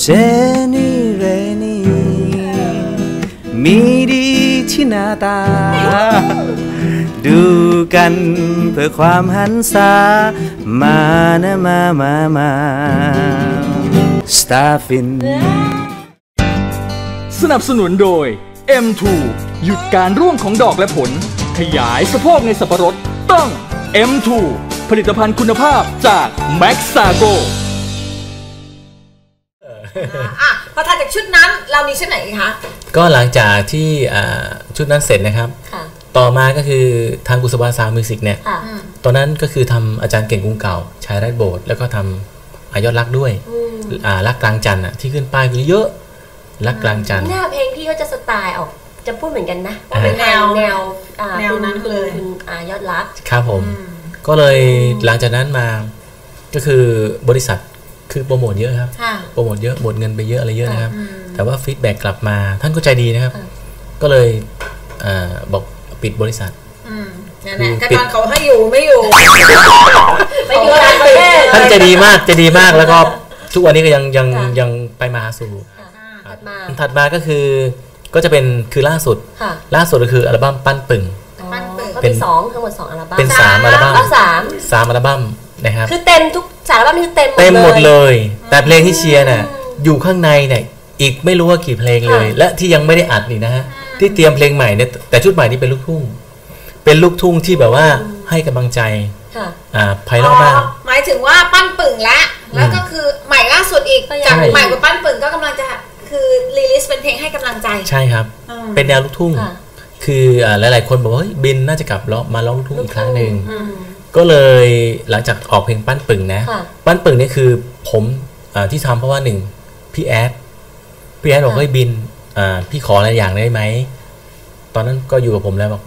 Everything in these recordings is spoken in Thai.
เจนี่เรนี่มีดีที่หน้าตา ดูกันเพื่อความหันษามานะมามามาสตาฟิน สนับสนุนโดย M2 หยุดการร่วงของดอกและผล ขยายสะโพกในสับปะรดต้อง M2 ผลิตภัณฑ์คุณภาพจาก Max s a g o อะพอถัดจากชุดนั้นเรามีชุดไหนอีกคะ ก็หลังจากที่อ่าชุดนั้นเสร็จนะครับค่ะต่อมาก็คือทางกุศบาซาวมิวสิกเนี่ยค่ะตอนนั้นก็คือทำอาจารย์เก่งกรุงเก่า ชายรัดโบสถ์แล้วก็ทำอายอดรักด้วยอ่ารักกลางจันทร์อะที่ขึ้นป้ายคือเยอะรักกลางจันทร์หน้าเพลงพี่ก็จะสไตล์ออกจะพูดเหมือนกันนะอ่าเป็นแนวแนวอ่าแนวนั้นคุณเลยคุณอ่ายอดรักครับผม ก็เลยหลังจากนั้นมาก็คือบริษัท คือโปรโมทเยอะครับค่ะโปรโมทเยอะหมดเงินไปเยอะอะไรเยอะนะครับ แต่ว่าฟีดแบ็กกลับมาท่านก็ใจดีนะครับ ก็เลยอาบอกปิดบริษัทอืมนั่นแหละคือก็ปิดตอนเขาให้อยู่ไม่อยู่ไปอยู่ต่างประเทศท่านใจดีมากใจดีมากแล้วก็ทุกวันนี้ก็ยังยังยังไปมาหาสู่ถัดมาถัดมาก็คือก็จะเป็นคือล่าสุดค่ะล่าสุดก็คืออัลบั้มปั้นปึ่งปั้นปึ่งก็เป็เป็นนสองทั้งหมดสองอัลบั้มเป็นสามอัลบั้มก็สามสามอัลบั้มนะครับคือเต็มทุกสามอัลบั้มนี่คือเต็มเต็มหมดเลยเลย แต่เพลงที่เชียร์น่ะอยู่ข้างในเนี่ยอีกไม่รู้ว่ากี่เพลงเลยค่ะและที่ยังไม่ได้อัดนี่นะฮะที่เตรียมเพลงใหม่เนี่ยแต่ชุดใหม่นี่เป็นลูกทุ่ง เป็นลูกทุ่งที่แบบว่าให้กำลังใจค่ะอ่าไพเราะมากหมายถึงว่าปั้นปึ่งละแล้วก็คือใหม่ล่าสุดอีกก็ยังจากใช่ใหม่กว่าปั้นปึ่งก็กำลังจะคือรีลิสเป็นเพลงให้กำลังใจใช่ครับอืมเป็นแนวลูกทุ่งค่ะคืออ่าหลาย ๆ คนบอกว่าเฮ้ยบินน่าจะกลับร้องมาร้องลูกทุ่งอีกครั้งหนึ่งอืม ก็เลยหลังจากออกเพลงปั้นปึ่งนะค่ะปั้นปึ่งนี่คือผมอ่าที่ทำเพราะว่าหนึ่งพี่แอดพี่แอดบอกค่ะเฮ้ยบินอ่าพี่ขออะไรอย่างได้ไหม ตอนนั้นก็อยู่กับผมแล้วบอก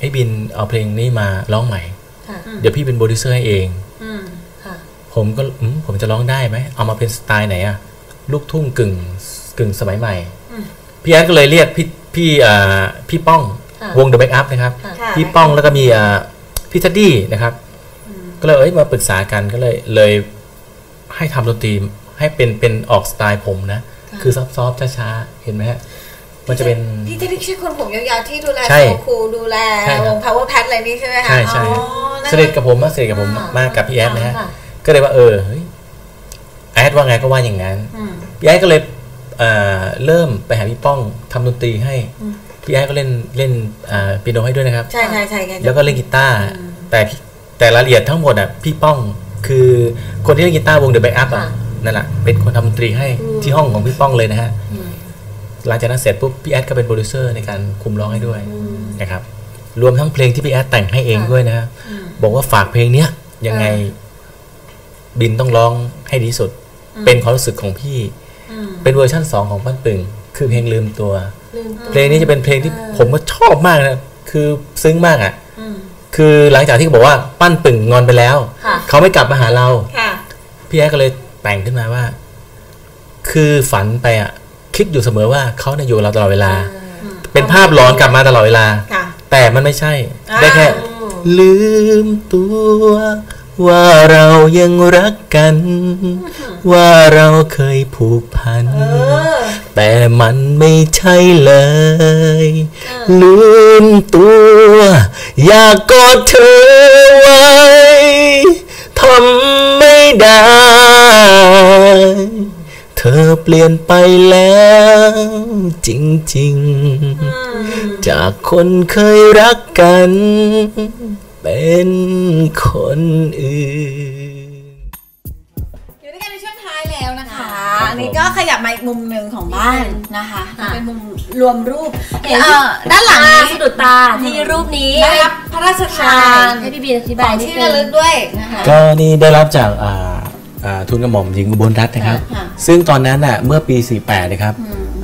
ให้บินเอาเพลงนี้มาร้องใหม่ค่ะเดี๋ยวพี่เป็นโปรดิวเซอร์ให้เองอืมค่ะผมก็อืมผมจะร้องได้ไหม เอามาเป็นสไตล์ไหนอะลูกทุ่งกึ่งกึ่งสมัยใหม่ พี่แอดก็เลยเรียกพี่พี่อ่าพี่ป้องค่ะวง The Backup นะครับค่ะค่ะพี่ป้องแล้วก็มีอ่าพี่ทัดดี้นะครับ ก็เลยเอ้ยมาปรึกษากันก็เลยเลยให้ทำดนตรีให้เป็นเป็นออกสไตล์ผมนะ คือซอฟต์ๆช้าๆเห็นไหมฮะมันจะเป็นพี่เทดดี้ใช่คนผมยาวๆที่ดูแลใช่โซคูดูแลใช่ครับวง power pad อะไรนี่ใช่ไหมคะใช่ใช่อ๋อนั่นสนิทกับผมมากสนิทกับผมมากกับพี่แอดนะฮะค่ะก็เลยว่าเออเฮ้ยแอดว่าไงก็ว่าอย่างนั้นอืมพี่แอดก็เลยเอ่อเริ่มไปหาพี่ป้องทำดนตรีให้พี่แอดก็เล่นเล่นอ่าเปียโนให้ด้วยนะครับ ใช่ใช่ใช่ไงแล้วก็เล่นกีตาร์แต่พี่ แต่รายละเอียดทั้งหมดอะพี่ป้องคือคนที่เล่นกีตาร์วง The Backup อะค่ะนั่นแหละเป็นคนทำดนตรีให้ที่ห้องของพี่ป้องเลยนะฮะหลังจากนั้นเสร็จปุ๊บพี่แอดก็เป็นโปรดิวเซอร์ในการคุมร้องให้ด้วยนะครับรวมทั้งเพลงที่พี่แอดแต่งให้เองด้วยนะฮะบอกว่าฝากเพลงเนี้ยยังไงบินต้องร้องให้ดีที่สุด เป็นความรู้สึกของพี่ เป็นเวอร์ชั่นสองของปั้นปึงคือเพลงลืมตัวลืมเพลงนี้จะเป็นเพลงที่ผมก็ชอบมากนะคือซึ้งมากอะ คือหลังจากที่เขาบอกว่าปั้นปึ่งงอนไปแล้ว ค่ะ เขาไม่กลับมาหาเรา ค่ะ พี่แอ๊กก็เลยแต่งขึ้นมาว่า คือฝันไปอะ คิดอยู่เสมอว่าเขาเนี่ยอยู่กับเราตลอดเวลา เป็นภาพหลอนกลับมาตลอดเวลา ค่ะ แต่มันไม่ใช่อ่าได้แค่ลืมตัว ว่าเรายังรักกัน ว่าเราเคยผูกพัน เออ แต่มันไม่ใช่เลย ลืมตัว อยากกอดเธอไว้ทำไม่ได้ เธอเปลี่ยนไปแล้ว จริงๆ จากคนเคยรักกัน เป็นคนอื่น อันนี้ก็ขยับมาอีกมุมหนึ่งของบ้านนะคะค่ะเป็นมุมรวมรูปเห็นเอ่อด้านหลังตานี้สะดุดตาที่รูปนี้ได้รับพระราชทานให้พี่บีอธิขบาอยงนิดที่นึระงลึกด้วยนะคะก็นี่ได้รับจากอ่าอ่าทุนกระหม่อมหญิงอุบลรัตน์นะครับค่ะซึ่งตอนนั้นน่ะเมื่อปี 48 นะครับ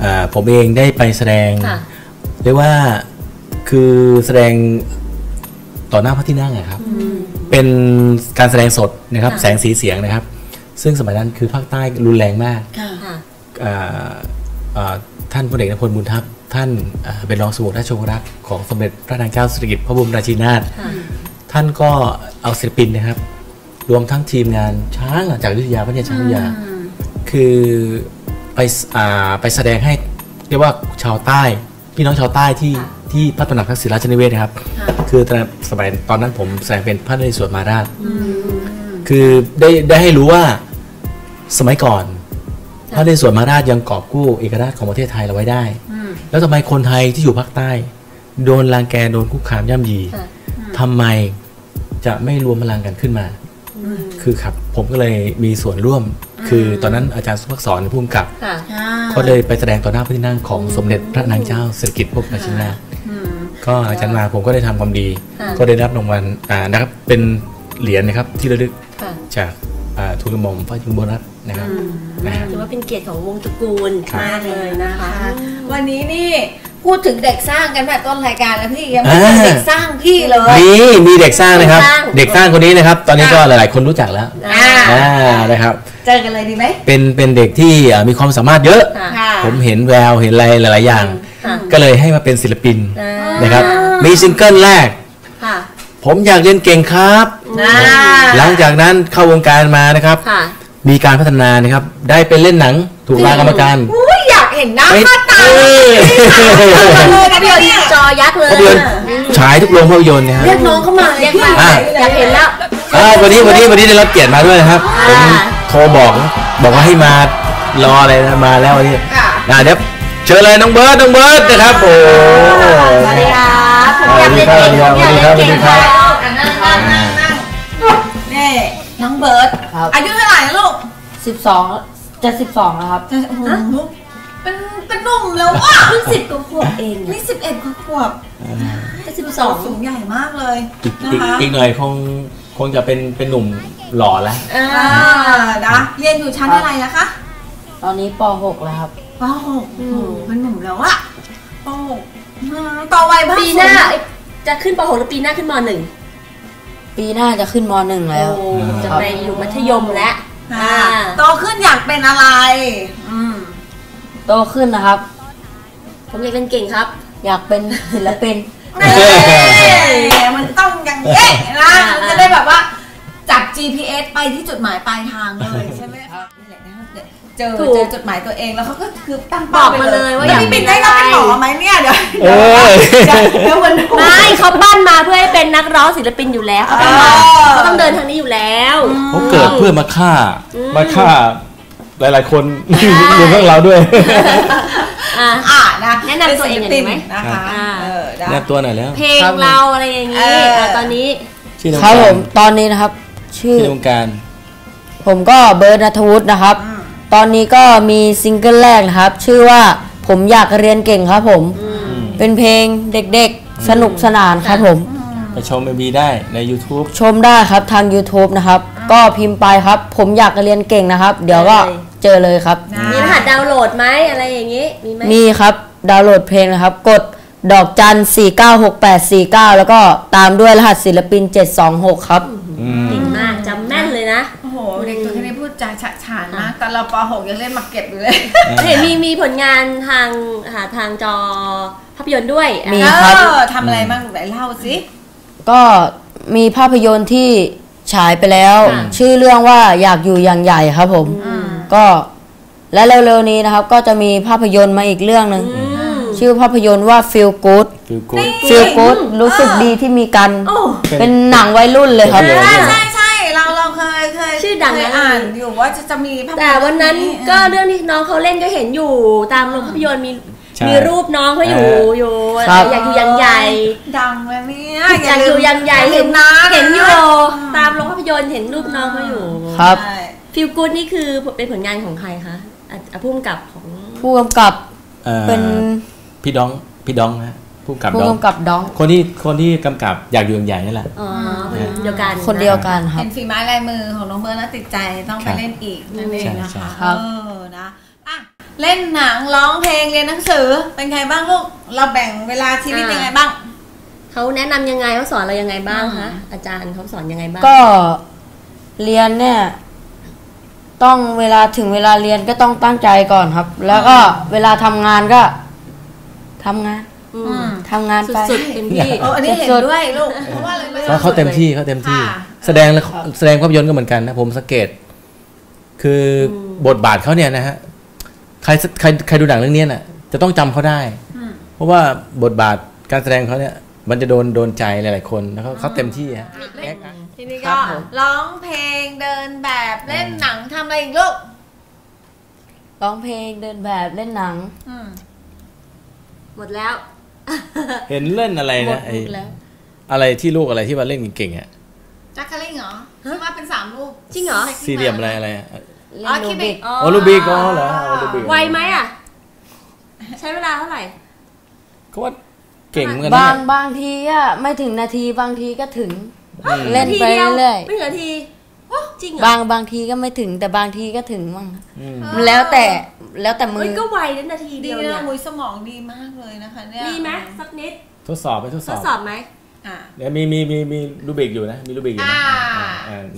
อ่าผมเองได้ไปแสดงค่ะเรียกว่าคือแสดงต่อหน้าพระที่นั่งอะครับ เป็นการแสดงสดนะครับ แสงสีเสียงนะครับ ซึ่งสมัยนั้นคือภาคใต้รุนแรงมากค่ะค่ะอ่าอ่าท่านพลเอกนพลบุญทัพท่านอ่าเป็นรองสมุทรราชวงศ์รักษ์ของสมเด็จพระนางเจ้าสิริกิติ์พระบรมราชินีนาถค่ะท่านก็เอาศิลปินนะครับ รวมทั้งทีมงานช้างอะจากอยุทธยาพัทยาช้างอยุธยา คือไปสอ่าไปแสดงให้เรียกว่าชาวใต้ พี่น้องชาวใต้ที่ที่พระตำหนักทักษิณราชนิเวศน์นะครับ คือตอนนั้นสมัยตอนนั้นผมแสดงเป็นพระนเรศวรมหาราช คือได้ได้ให้รู้ว่าสมัยก่อนพระนเรศวรมหาราชยังกอบกู้เอกราชของประเทศไทยเราไว้ได้ แล้วทำไมคนไทยที่อยู่ภาคใต้ โดนรังแกโดนคุกคามย่ำยีค่ะทำไมจะไม่รวมพลังกันขึ้นมา คือครับผมก็เลยมีส่วนร่วม คือตอนนั้นอาจารย์สุภักษรผู้กำกับค่ะก็เลยไปแสดงต่อหน้าพระที่นั่งของสมเด็จพระนางเจ้าสิริกิติ์พวกราชินีนาถก็หลังจากนั้นมาผมก็ได้ทำความดีค่ะก็ได้รับรางวัลอ่านะครับเป็นเหรียญนะครับที่ระลึกค่ะ จากอ่าทูลกระหม่อมพระยุงบรัตน์นะครับนะฮะถือว่าเป็นเกียรติของวงตระกูลครับมากเลยนะคะ วันนี้นี่พูดถึงเด็กสร้างกันแบบต้นรายการแล้วพี่ยังอ่าไม่เจอเด็กสร้างพี่เลยมีมีเด็กสร้างนะครับเด็กสร้างเด็กสร้างคนนี้นะครับ ตอนนี้ก็หลาย ๆ คนรู้จักแล้วอ่าอ่านะครับเจอกันเลยดีไหมเป็นเป็นเด็กที่อ่ามีความสามารถเยอะค่ะค่ะผมเห็นแววเห็นอะไรหลาย ๆ อย่างค่ะก็เลยให้มาเป็นศิลปินอ่านะครับ มีซิงเกิลแรกค่ะผมอยากเรียนเก่งครับ อ่าหลังจากนั้นเข้าวงการมานะครับ ค่ะมีการพัฒนานะครับ ได้ไปเล่นหนังถูกลากรรมการ อุ้ยอยากเห็นหน้าไม่ค่าตาเอ้ย เลยนะเนี่ยจอยักษ์เลยภาพยนตร์ฉายทุกโรงภาพยนตร์นะครัเรียบกน้องเข้ามาเรียกมาอะอยากเห็นแล้ว อ่าวันนี้วันนี้วันนี้ได้รับเกียรติมาด้วยนะครับผมอ่าโทรบอกบอกว่าให้มารออะไรนะมาแล้ววันนี้ค่ะอ่าเดี๋ยวเชิญเลยน้องเบิร์ดน้องเบิร์ดนะครับโอ้ สวัสดีครับผมอยากเรียนเก่งผมอยากเรียนเก่งครับอะ เบิร์ตครับ อายุเท่าไหร่นะลูกสิบสองจะสิบสองแล้วครับจะโอ้โหเป็นเป็นหนุ่มแล้วอะเพิ่งสิบกว่าขวบเองนี่สิบเอ็ดขวบจะสิบสองสูงใหญ่มากเลยอีกนะอีกคะอีกหน่อยคงคงจะเป็นเป็นหนุ่มหล่อแล้วอ่าอ่านะเรียนอยู่ชั้นอะไรนะคะ ตอนนี้ปหกแล้วครับ ปหกโอ้โหเป็นหนุ่มแล้วอะปหกอืมต่อวัยบ้างปีหน้าเอ้ยจะขึ้นป .6 หรือปีหน้าขึ้นม .1 ปีหน้าจะขึ้นมหนึ่งแล้ว โอ้จะไปอยู่มัธยมแล้วอ่าอ่าโตขึ้นอยากเป็นอะไร อืมโตขึ้นนะครับ ผมอยากเป็นเก่งครับ อยากเป็นศิลปินนี่มันต้องอย่างนี้นะอ่ามันจะได้แบบว่าจับ GPS ไปที่จุดหมายปลายทางเลยใช่ไหมคะนี่แหละนะเจอเจอจุดหมายตัวเองแล้วเขาก็คือตั้งบเป้าอกไปมาเลเลยยว่าแล้อวยากพี่เป็ปินนได้อะรับไรเป็นหมอไหมเนี่ยเดี๋ยวเอ้ยเดี๋ยวมันไม่เขาปั้นมาเพื่อให้เป็ นนักร้องศิลปินอยู่แล้วเขาต้องมาอ๋อเขาต้องเดินทางนี้อยู่แล้วเขาเกิดเพื่อมาฆ่าอืมมาฆ่าหลาย ๆ คนรวมทั้งเราด้วยอะอ่านะแนะนำตัวเองหน่อยได้ไหมนะคะอ่าเออได้แนบตัวหน่อยแล้ว เพลงครับเราอะไรอย่างนี้เอออะตอนนี้ชื่อในวงครับการผมตอนนี้นะครับ ชื่อชื่อในวงการ ผมก็เบิร์ดนัทวุฒินะครับ ตอนนี้ก็มีซิงเกิลแรกนะครับ ชื่อว่าผมอยากเรียนเก่งครับผม เป็นเพลงเด็กๆ สนุกสนานครับผม ไปชมเอ็มบีได้ใน YouTube ชมได้ครับทาง YouTube นะครับ ก็พิมพ์ไปครับ ผมอยากเรียนเก่งนะครับ เดี๋ยวก็ได้เลยเจอเลยครับนะมีรหัสดาวน์โหลดไหมอะไรอย่างนี้ มีไหมมีครับดาวน์โหลดเพลงนะครับ กดดอกจัน 496849 แล้วก็ตามด้วยรหัสศิลปิน 726 ครับ อืม เก่งมากจำแม่นเลยนะ โอ้โห เด็กตัวแค่นี้พูดจาฉะฉานมากตอนเราป .6 ยังเล่นหมากเก็บอยู่เลย เห็นมีมีผลงานทางหาทางจอภาพยนตร์ด้วยมีอะครับเออทำอะไรบ้างไหนเล่าสิ ก็มีภาพยนตร์ที่ฉายไปแล้วค่ะชื่อเรื่องว่าอยากอยู่อย่างใหญ่ครับผม ก็และเร็วๆนี้นะครับ ก็จะมีภาพยนตร์มาอีกเรื่องหนึ่งอืมชื่อภาพยนตร์ว่า Feel Good ฟิลกูด Feel Good รู้สึกดีที่มีกันโอ้เป็นหนังวัยรุ่นเลยครับเดี๋ยวใช่ใช่ใช่เราเราเคยเคยชื่อดังเคยนะอ่านอยู่ว่าจะจะมีภาพยนตร์แต่วันนั้นเรื่องก็เรื่องที่น้องเขาเล่นก็เห็นอยู่ตามโรงภาพยนตร์มีใช่ มีรูปน้องเขาอยู่เออออยู่ครับอยากอยู่อยังใหญ่ดังเลยเนี่ยอยากอยู่อยังใหญ่เห็เห็นนนะเห็นอยู่ตามโรงภาพยนตร์เห็นรูปน้องเขาอยู่ครับใช่ฟิลกูดนี่คือเป็นผลงานของใครคะอะอะผู้กำกับของผู้กำกับอ่อเป็นพี่ดองพี่ดองนะผู้กำกับผู้ดองกำกับดอง คนที่คนที่กำกับอยากอยู่อย่างใหญ่นี่แหละอ๋อคนเดียวกันคนเดียวกันครัเห็บนฝีไม้ลายมือของน้องเบิร์ดน่าติดใจต้องไปครับเล่นอีกนั่นเองนะใช่คะครับเออนะอะ เล่นหนังร้องเพลงเรียนหนังสือเป็นไงบ้างลูกเราแบ่งเวลาชีวิตยังไงบ้างเขาแนะนำยังไงเขาสอนเรายังไงบ้างคะอาจารย์เขาสอนยังไงบ้างก็เรียนเนี่ย ต้องเวลาถึงเวลาเรียนก็ต้องตั้งใจก่อนครับ แล้วก็เวลาทำงานก็ทำงานอือืมมทำงานไป สุดๆเป็นที่เอออันนี้เห็นสุดๆด้วยลูกเพราะว่าอะไรรู้ไหม เพราะเขาเต็มที่เขาเต็มที่ ค่ะ แสดงละครแสดงภาพยนตร์ก็เหมือนกันนะผมสังเกต คือบทบาทเขาเนี่ยนะฮะ ใครใครใครดูหนังเรื่องเนี้ยน่ะ จะต้องจำเขาได้ เพราะว่าบทบาทการแสดงเขาเนี่ย มันจะโดนโดนใจหลาย ๆ คนแล้วก็เขาเต็มที่ฮะแอคทีนี้ครัก็บผมร้องเพลงเดินแบบเล่นหนังทำอะไรอีกลูกร้องเพลงเดินแบบเล่นหนังอืมหมดแล้ว เห็นเล่นอะไรหมดนะไอลูกแล้วอะไรที่ลูกอะไรที่ว่าเล่นเก่งๆอะจักรลิงเหรอที่ว่าเป็นสามลูกจริงเหรอสี่เหลี่ยมอะไรอะไร อะเล่อ๋อนรูคิดบิบิกกโอลูบิกอ๋อเหรอโอลูบิกไวไหมอะ ใช้เวลาเท่าไหร่เขาว่าเก่งเหมือนกันบานะงบางทีอะไม่ถึงนาทีบางทีก็ถึง เล่นทีไปเดียวเรื่อยไม่เหลือทีจริงเหรๆอบางบางทีก็ไม่ถึงแต่บางทีก็ถึงมั่งอืมมันแล้วแต่แล้วแต่มืเฮ้ยอก็ไวนะนาทีดีเดียวนะเนี่ยมุยสมองดีมากเลยนะคะเนี่ยดีไหมสักนิดทดสอบไปทดสทอดบสอบไหมอะเดี๋ยวมีมีมีมีลูบิกอยู่นะมีลูบิกอยู่นะอ่าอ่า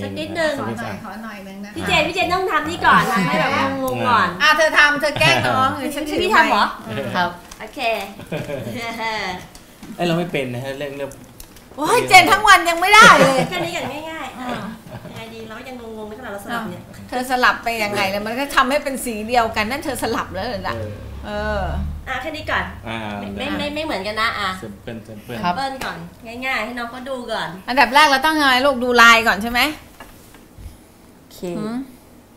สักนิดนึงขสัอกนิดหน่นึอยงขอหน่อยนึงนะพี่เจนพี่เจนต้องทำนี่ก่อนทำให้แบบว่างงๆก่อนอะเธอทำเธอแกล้งน้องเดี๋ยวฉันถือพี่ทำเหรอครับโอเคไอยเราไม่เป็นนะฮะเรื่องเรื่องโอ้ยเจนทั้งวันยังไม่ได้เลยแค่นี้กันง่ายๆอะยังไงดีเราก็ยังงงๆในขณะเราสลับเนี่ยเธอสลับไปยังไงแล้วมันก็ทำให้เป็นสีเดียวกันนั่นเธอสลับแล้วเหรอ เอล่ะอเอออะแค่นี้ก่อนอ่าไม่ไม่ไม่เหมือนกันนะอะเซมเปิลเซมเปิลครับ เปิ้ลก่อนง่ายๆ ให้น้องเขาดูก่อน อันดับแรกเราต้องยังไงลูกดูลายก่อนใช่ไหมโอเคอืม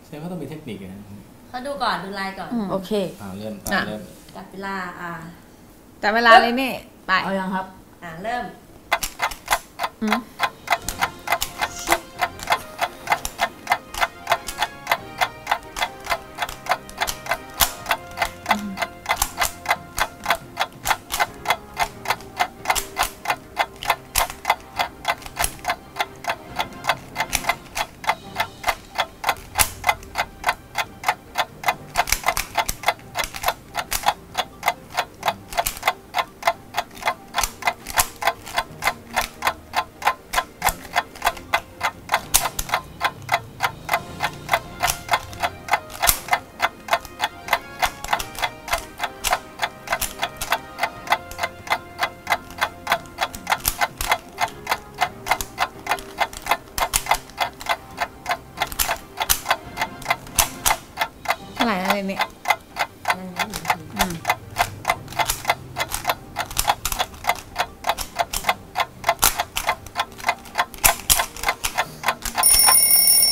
ใช่ว่าต้องมีเทคนิคนะเขาดูก่อนดูลายก่อนโอเคอ่าเริ่มอะอ่าเริ่มจับเวลาอะแต่เวลาเลยนี่ไปเอายังครับ อะเริ่มอืม เท่าไหร่อะไรเนี่ย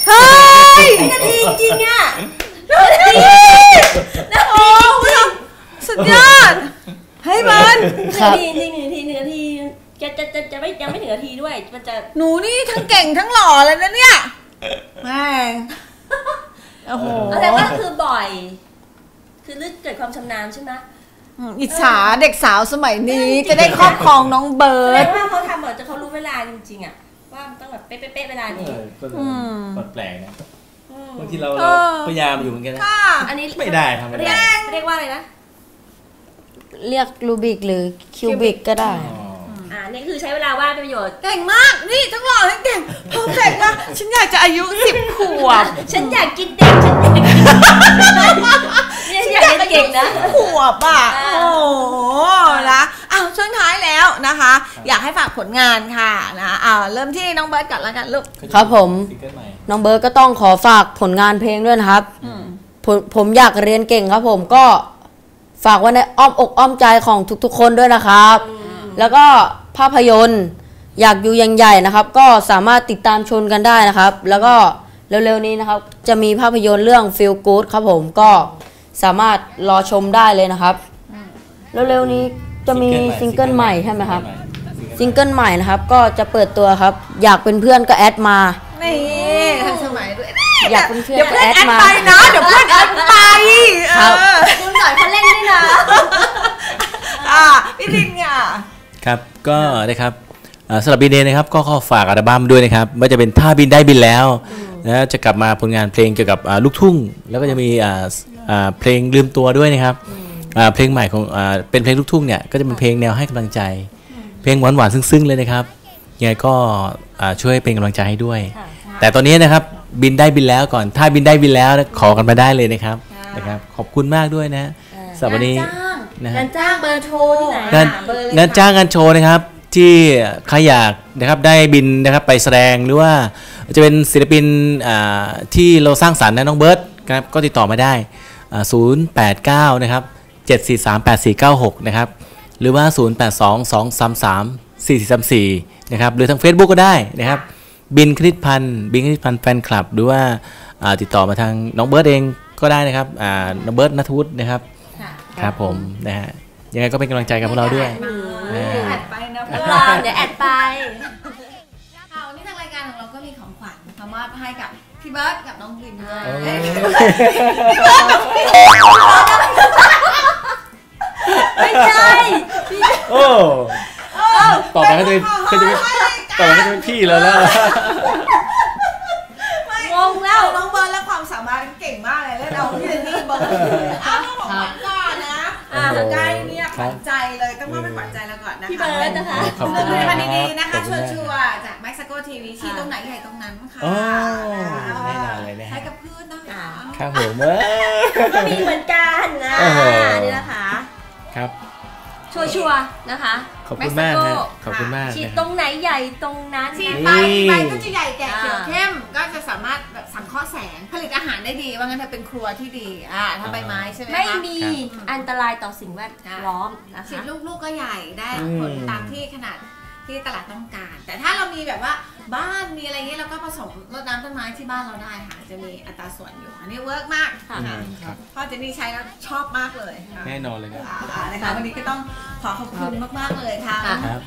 เฮ้ย นาทีจริงๆอะ โอ้สุดยอด เฮ้ยเบิร์น ครับ หนึ่งนาทีหนึ่งนาทีหนึ่งนาทีจะจะจะจะไม่ยังไม่ถึงนาทีด้วย มันจะ หนูนี่ทั้ งเก่งทั้งหล่อเลยนะเนี่ยแม่งโอ้โหแสดงว่าคือบ่อย คือลึกเกิดความชำนาญใช่ไหมอืมอิจฉาเด็กสาวสมัยนี้จะได้ครอบครองน้องเบิแสดร์ดงว่าเขาทำเหมือนจะเขารู้เวลาจริงๆอะว่ามันต้องแบบเป๊ะๆๆเวลาเอนี้อก็มแปลกๆนะมบางทีเราเอเราอพยายามอยู่เหมือนกันนะค่ะอันนี้ไม่ได้ทำไม่เรียได้กเรียกว่าอะไรนะ เรียกรูบิกหรือคิวบิกก็ได้ อ๋ออ่านี่คือใช้เวลาว่างเป็นประโยชน์ เก่งมาก นี่ทั้งหล่อทั้งเก่งเพอร์เฟกต์นะฉันอยากจะอายุสิบขวบ ฉันอยากกินเด็ก ฉันอยากกินเนี่ยฉันอยากเรียนเก่งนะ ขวบอะอ่าโอ้โหนะอ้าวช่วงท้ายแล้วนะคะ อยากให้ฝากผลงานค่ะนะอ้าวเริ่มที่น้องเบิร์ดก่อนแล้วกันลูก ครับผม ซิงเกิลใหม่น้องเบิร์ดก็ต้องขอฝากผลงานเพลงด้วยนะครับผมผมอยากเรียนเก่งครับผมก็ฝากไว้ในอ้อมอกอ้อมใจของทุกๆ คนด้วยนะครับ แล้วก็ภาพยนตร์อยากอยู่ยังใหญ่นะครับ ก็สามารถติดตามชมกันได้นะครับ แล้วก็เร็วๆนี้นะครับ จะมีภาพยนตร์เรื่อง Feel Good ครับผมก็สามารถรอชมได้เลยนะครับ เร็วๆนี้จะมีซิงเกิลใหม่ใช่ไหมครับซิงเกิลใหม่นะครับ ก็จะเปิดตัวครับ อยากเป็นเพื่อนก็แอดมานี่ทันสมัยด้วยอยากเป็นเพื่อนเดี๋ยวเพื่อนแอดแอดมาไปนะเดี๋ยวเพื่อนแอดไปครับเออคุณสอนเขาเล่นด้วยนะอะพี่ลินอะ ครับก็นะครับอ่าสำหรับบินเองนะครับก็ขอฝากอัลบั้มด้วยนะครับว่าจะเป็นท่าบินได้บินแล้วนะจะกลับมาผลงานเพลงเกี่ยวกับอ่าลูกทุ่ง แล้วก็จะมีอ่าอ่าเพลงลืมตัวด้วยนะครับอ่าเพลงใหม่ของอ่าเป็นเพลงลูกทุ่งเนี่ยก็จะเป็นเพลงแนวให้กำลังใจ เพลงหวานๆซึ้งๆเลยนะครับยังไงก็อ่าช่วยเป็นกำลังใจให้ด้วย แต่ตอนนี้นะครับบินได้บินแล้วก่อน ถ้าบินได้บินแล้วขอกันมาได้เลยนะครับนะครับ ขอบคุณมากด้วยนะสำหรับวันนี้ นะฮะงานจ้างเบอร์โทรที่ไหนงานอะเบอร์เลยงานจ้างงานโชว์นะครับที่ใครอยากนะครับได้บินนะครับไปแสดงหรือว่าจะเป็นศิลปินอ่าที่เราสร้างสรรค์นะน้องเบิร์ตครับก็ติดต่อมาได้อ่า089นะครับ743 8496นะครับหรือว่า 082 233 4434นะครับหรือทาง Facebook ก็ได้นะครับบินคณิตพันธ์บินคณิตพันธ์แฟนคลับ หรือว่าอ่าติดต่อมาทางน้องเบิร์ดเองก็ได้นะครับอ่าน้องเบิร์ดนัทวุฒินะครับ ค่ะครับผมนะฮะยังไงก็เป็นกำลังใจกับพวกเราด้วยแอดไปนะเพื่รออนเดี๋ยวแอดไปค่ะวันนี้ทางรายการของเราก็มีของขวัญมามอบให้กับพี่เบิร์ดกับน้องบินด้วยไม่ใช่โอ้ต่อไปก็จะเป็นก็จะเป็นต่อไปก็จะเป็นพี่แล้วแล้วงงแล้วน้องเบิร์ดและความสามารถเก่งมากเลยเล่นเอาพี่เจนนี่เบิร์ดเอาของขวัญก่ อนนะอะใกล้เนี่ยขวัญใจเลยต้องมอบเป็นขวัญใจแล้วก่อนนะคะพี่เบิร์ดนะคะขอบคุณผลิมากตภัณฑ์ดีๆนะขอคะบคุณชัวมากร์ๆจากแม็กซ์โกทีวีชี้ตรงไหนใหญ่ตรงนั้นค่ะโอ้แน่นอนเลยนะฮะใช้กับพืชนะคะครับผมเออก็มีเหมือนกันนะโอ้โหนี่นะคะครับ ชัวชัวร์ๆนะคะขอบคุณมากฮะขอบคุณมากฉีดนะตรงไหนใหญ่ตรงนั้นฉีดนะไปนี่ใบก็จะใหญ่แก่เขียวเข้มก็จะสามารถแบบสังเคราะห์แสงผลิตอาหารได้ดีว่างั้นเธอเป็นครัวที่ดีอ่าถ้าใบไม้ใช่ไหมคะไม่มีอันตรายต่อสิ่งแวดล้อมนะฉีดคะลูกลูกก็ใหญ่ได้อืมผลตามที่ขนาด ที่ตลาดต้องการ แต่ถ้าเรามีแบบว่าบ้านมีอะไรเงี้ยเราก็ผสมรดน้ำต้นไม้ที่บ้านเราได้ค่ะ จะมีอัตราส่วนอยู่ อันนี้เวิร์กมากค่ะค่ะครับ พ่อเจนนี่ใช้แล้วชอบมากเลยค่ะแน่นอนเลยนะอ่านะคะวันนี้ก็ต้องขอขอบคุณมากๆเลยค่ะค่ะครับ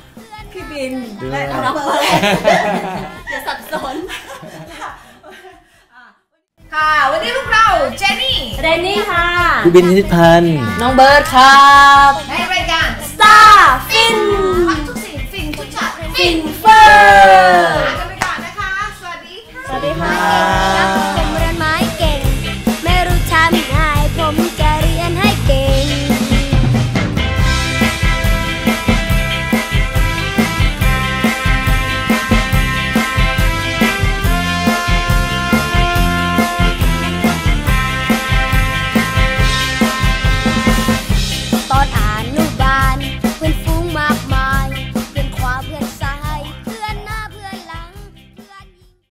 พี่บินด้วยและน้องเบิร์ดอย่าสับสนค่ะ วันนี้พวกเราเจนนี่เรนนี่ค่ะพี่บินนิติพันธ์น้องเบิร์ดครับในรายการสตาร์